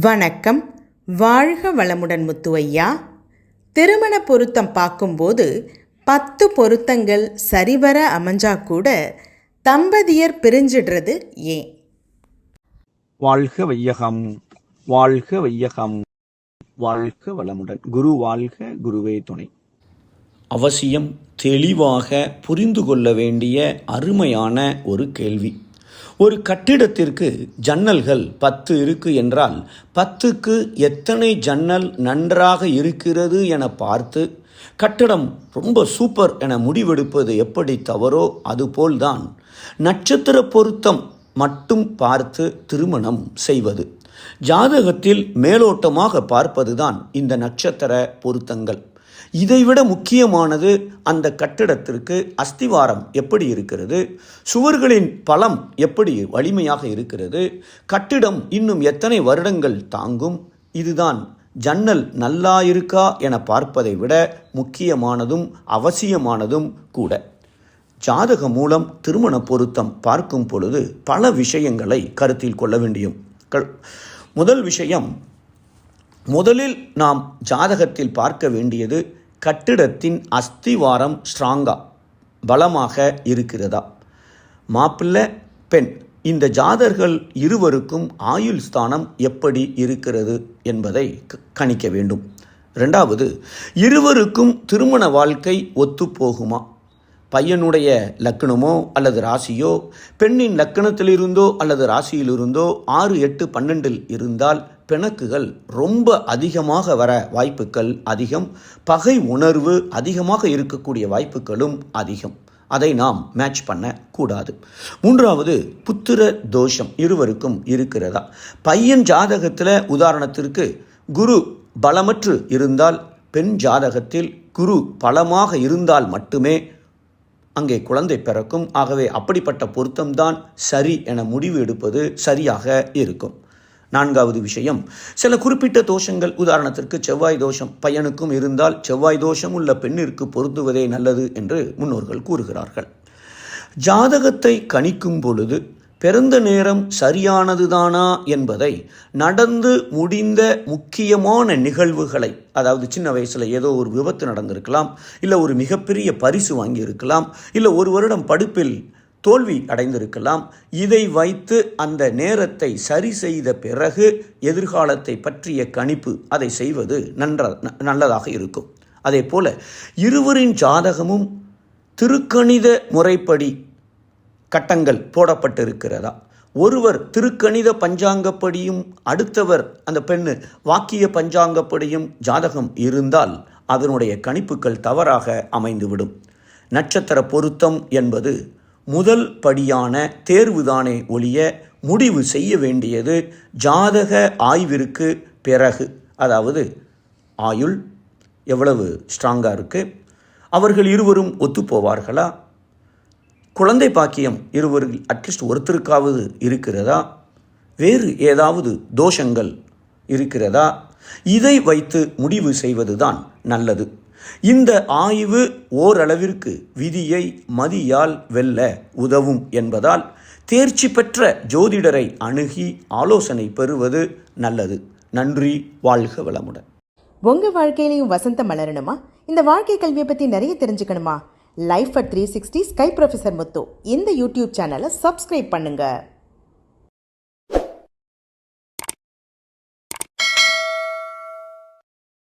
வணக்கம். வாழ்க வளமுடன் முத்து ஐயா திருமண பொருத்தம் பார்க்கும்போது பத்து பொருத்தங்கள் சரிவர அமைஞ்சா கூட தம்பதியர் பிரிஞ்சிடுறது ஏன்? வாழ்க வையகம் வாழ்க வையகம் வாழ்க வளமுடன். குரு வாழ்க குருவே துணை. அவசியம் தெளிவாக புரிந்து கொள்ள வேண்டிய அருமையான ஒரு கேள்வி. ஒரு கட்டிடத்திற்கு ஜன்னல்கள் பத்து இருக்கு என்றால் பத்துக்கு எத்தனை ஜன்னல் நன்றாக இருக்கிறது என பார்த்து கட்டடம் ரொம்ப சூப்பர் என முடிவெடுப்பது எப்படி தவறோ அதுபோல்தான் நட்சத்திர பொருத்தம் மட்டும் பார்த்து திருமணம் செய்வது. ஜாதகத்தில் மேலோட்டமாக பார்ப்பதுதான் இந்த நட்சத்திர பொருத்தங்கள். இதைவிட முக்கியமானது அந்த கட்டிடத்திற்கு அஸ்திவாரம் எப்படி இருக்கிறது? சுவர்களின் பலம் எப்படி வலிமையாக இருக்கிறது? கட்டிடம் இன்னும் எத்தனை வருடங்கள் தாங்கும்? இதுதான் ஜன்னல் நல்லா இருக்கா என பார்ப்பதை விட முக்கியமானதும் அவசியமானதும் கூட. ஜாதகம் மூலம் திருமண பொருத்தம் பார்க்கும் பொழுது பல விஷயங்களை கருத்தில் கொள்ள வேண்டியும். முதல் விஷயம் முதலில் நாம் ஜாதகத்தில் பார்க்க வேண்டியது கட்டிடத்தின் அஸ்திவாரம் ஸ்ட்ராங்கா பலமாக இருக்கிறதா? மாப்பிள்ளை பெண் இந்த ஜாதர்கள் இருவருக்கும் ஆயுள் ஸ்தானம் எப்படி இருக்கிறது என்பதை க- கணிக்க வேண்டும். ரெண்டாவது இருவருக்கும் திருமண வாழ்க்கை ஒத்துப்போகுமா? பையனுடைய லக்கணமோ அல்லது ராசியோ பெண்ணின் லக்கணத்திலிருந்தோ அல்லது ராசியிலிருந்தோ ஆறு எட்டு பன்னெண்டில் இருந்தால் பிணக்குகள் ரொம்ப அதிகமாக வர வாய்ப்புகள் அதிகம். பகை உணர்வு அதிகமாக இருக்கக்கூடிய வாய்ப்புகளும் அதிகம். அதை நாம் மேட்ச் பண்ண கூடாது மூன்றாவது புத்திர தோஷம் இருவருக்கும் இருக்கிறதா? பையன் ஜாதகத்தில் உதாரணத்திற்கு குரு பலமற்று இருந்தால் பெண் ஜாதகத்தில் குரு பலமாக இருந்தால் மட்டுமே அங்கே குழந்தை பிறக்கும். ஆகவே அப்படிப்பட்ட பொருத்தம்தான் சரி என முடிவு எடுப்பது சரியாக இருக்கும். நான்காவது விஷயம். சில குறிப்பிட்ட தோஷங்கள் உதாரணத்திற்கு செவ்வாய் தோஷம் பையனுக்கும் இருந்தால் செவ்வாய் தோஷம் உள்ள பெண்ணிற்கு பொருந்துவதே நல்லது என்று முன்னோர்கள் கூறுகிறார்கள். ஜாதகத்தை கணிக்கும் பொழுது பிறந்த நேரம் சரியானதுதானா என்பதை நடந்து முடிந்த முக்கியமான நிகழ்வுகளை அதாவது சின்ன வயசில் ஏதோ ஒரு விபத்து நடந்திருக்கலாம் இல்லை ஒரு மிகப்பெரிய பரிசு வாங்கியிருக்கலாம் இல்லை ஒரு வருடம் படிப்பில் தோல்வி அடைந்திருக்கலாம். இதை வைத்து அந்த நேரத்தை சரி செய்த பிறகு எதிர்காலத்தை பற்றிய கணிப்பு அதை செய்வது நன்ற நல்லதாக இருக்கும். அதே போல இருவரின் ஜாதகமும் திருக்கணித முறைப்படி கட்டங்கள் போடப்பட்டிருக்கிறதா? ஒருவர் திருக்கணித பஞ்சாங்கப்படியும் அடுத்தவர் அந்த பெண்ணு வாக்கிய பஞ்சாங்கப்படியும் ஜாதகம் இருந்தால் அதனுடைய கணிப்புகள் தவறாக அமைந்துவிடும். நட்சத்திர பொருத்தம் என்பது முதல் படியான தேர்வுதானே ஒழிய முடிவு செய்ய வேண்டியது ஜாதக ஆய்விற்கு பிறகு. அதாவது ஆயுள் எவ்வளவு ஸ்ட்ராங்காக இருக்குது அவர்கள் இருவரும் ஒத்துப்போவார்களா? குழந்தை பாக்கியம் இருவரில் அட்லீஸ்ட் ஒருத்தருக்காவது இருக்கிறதா? வேறு ஏதாவது தோஷங்கள் இருக்கிறதா? இதை வைத்து முடிவு செய்வதுதான் நல்லது. இந்த ஆய்வு ஓரளவிற்கு விதியை மதியால் வெல்ல உதவும் என்பதால் தேர்ச்சி பெற்ற ஜோதிடரை அணுகி ஆலோசனை பெறுவது நல்லது. நன்றி வாழ்க வளமுடன். உங்க வாழ்க்கையிலையும் வசந்தம் மலரணுமா? இந்த வாழ்க்கை கல்வியை பற்றி நிறைய தெரிஞ்சுக்கணுமா? Life at three sixty sky professor Muthu. இந்த யூடியூப் சேனலை சப்ஸ்கிரைப் பண்ணுங்கள்